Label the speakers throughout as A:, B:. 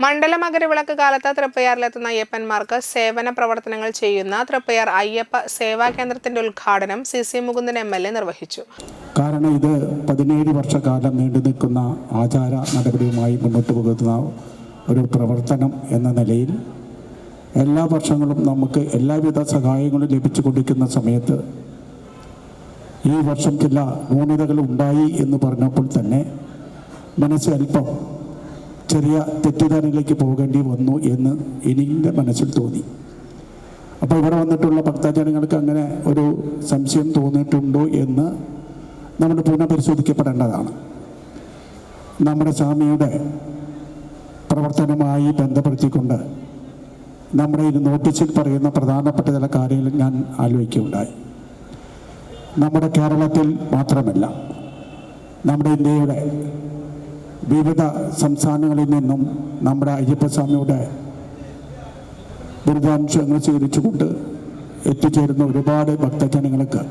A: മണ്ഡല മകരവിളക്ക് കാലത്ത് തൃപ്പയാറിലെത്തുന്ന അയ്യപ്പന്മാർക്ക് സേവന പ്രവർത്തനങ്ങൾ ചെയ്യുന്ന തൃപ്പയാർ അയ്യപ്പ സേവാ കേന്ദ്രത്തിന്റെ ഉദ്ഘാടനം C C Mukundan M L A നിർവഹിച്ചു.
B: കാരണം ഇത് പതിനേഴ് വർഷക്കാലം നീണ്ടു നിൽക്കുന്ന ആചാര നടപടിയുമായി മുന്നോട്ട് പോകുന്ന ഒരു പ്രവർത്തനം എന്ന നിലയിൽ എല്ലാ വർഷങ്ങളും നമുക്ക് എല്ലാവിധ സഹായങ്ങളും ലഭിച്ചു കൊണ്ടിരിക്കുന്ന സമയത്ത് ഈ വർഷം ചില ന്യൂനതകൾ ഉണ്ടായി എന്ന് പറഞ്ഞപ്പോൾ തന്നെ മനസ്സിൽ അല്പം ചെറിയ തെറ്റിദ്ധാരണയിലേക്ക് പോകേണ്ടി വന്നു എന്ന് എന്റെ മനസ്സിൽ തോന്നി. അപ്പോൾ ഇവിടെ വന്നിട്ടുള്ള ഭക്താചാരങ്ങൾക്ക് അങ്ങനെ ഒരു സംശയം തോന്നിയിട്ടുണ്ടോ എന്ന് നമ്മൾ പുനഃപരിശോധിക്കപ്പെടേണ്ടതാണ്. നമ്മുടെ സ്വാമിയുടെ പ്രവർത്തനമായി ബന്ധപ്പെടുത്തിക്കൊണ്ട് നമ്മുടെ ഈ നോട്ടീസിൽ പറയുന്ന പ്രധാനപ്പെട്ട ചില കാര്യങ്ങൾ ഞാൻ ആലോചിക്കുകയുണ്ടായി. നമ്മുടെ കേരളത്തിൽ മാത്രമല്ല നമ്മുടെ ഇന്ത്യയുടെ വിവിധ സംസ്ഥാനങ്ങളിൽ നിന്നും നമ്മുടെ അയ്യപ്പസ്വാമിയുടെ ബിരുദാംശങ്ങൾ സ്വീകരിച്ചുകൊണ്ട് എത്തിച്ചേരുന്ന ഒരുപാട് ഭക്തജനങ്ങൾക്ക്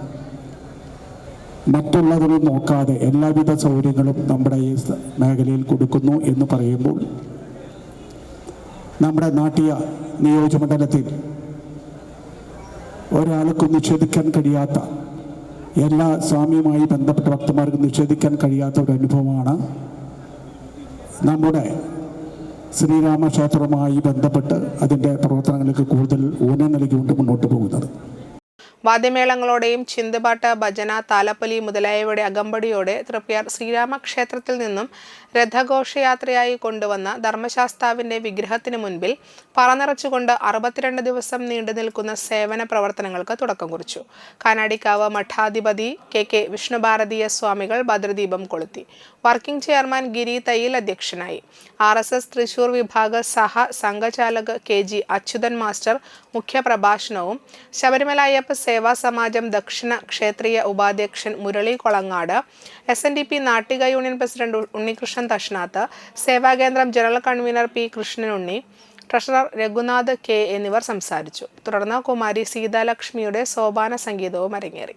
B: മറ്റുള്ളതൊന്നും നോക്കാതെ എല്ലാവിധ സൗകര്യങ്ങളും നമ്മുടെ ഈ മേഖലയിൽ കൊടുക്കുന്നു എന്ന് പറയുമ്പോൾ നമ്മുടെ നാട്ടിയ നിയോജകമണ്ഡലത്തിൽ ഒരാൾക്കും നിഷേധിക്കാൻ കഴിയാത്ത എല്ലാ സ്വാമിയുമായി ബന്ധപ്പെട്ട ഭക്തന്മാർക്കും നിഷേധിക്കാൻ കഴിയാത്ത ഒരു അനുഭവമാണ് നമ്മുടെ ശ്രീരാമക്ഷേത്രവുമായി ബന്ധപ്പെട്ട് അതിന്റെ പ്രവർത്തനങ്ങൾക്ക് കൂടുതൽ ഊന്നൽ നൽകിക്കൊണ്ട് മുന്നോട്ട് പോകുന്നത്.
A: വാദ്യമേളങ്ങളോടെയും ചിന്തുപാട്ട് ഭജന താലപ്പൊലി മുതലായവയുടെ അകമ്പടിയോടെ തൃപ്യാർ ശ്രീരാമക്ഷേത്രത്തിൽ നിന്നും രഥഘോഷയാത്രയായി കൊണ്ടുവന്ന ധർമ്മശാസ്താവിന്റെ വിഗ്രഹത്തിന് മുൻപിൽ പറനിറച്ചുകൊണ്ട് അറുപത്തിരണ്ട് ദിവസം നീണ്ടു നിൽക്കുന്ന സേവന പ്രവർത്തനങ്ങൾക്ക് തുടക്കം കുറിച്ചു. കാനാടിക്കാവ് മഠാധിപതി കെ കെ വിഷ്ണുഭാരതീയ സ്വാമികൾ ഭദ്രദീപം കൊളുത്തി. വർക്കിംഗ് ചെയർമാൻ ഗിരി തയ്യിൽ അധ്യക്ഷനായി. ആർ എസ് എസ് തൃശൂർ വിഭാഗ സഹ സംഘചാലക് കെ ജി അച്യുതൻ മാസ്റ്റർ മുഖ്യപ്രഭാഷണവും ശബരിമല അയ്യപ്പ സേവാ സമാജം ദക്ഷിണ ക്ഷേത്രീയ ഉപാധ്യക്ഷൻ Murali Kolangad S N D P Nattika union president Unnikrishnan Thashnath സേവാകേന്ദ്രം general convener P Krishnan Unni treasurer Raghunath K എന്നിവർ സംസാരിച്ചു. തുടർന്ന് കുമാരി സീതാലക്ഷ്മിയുടെ സോപാന സംഗീതവും അരങ്ങേറി.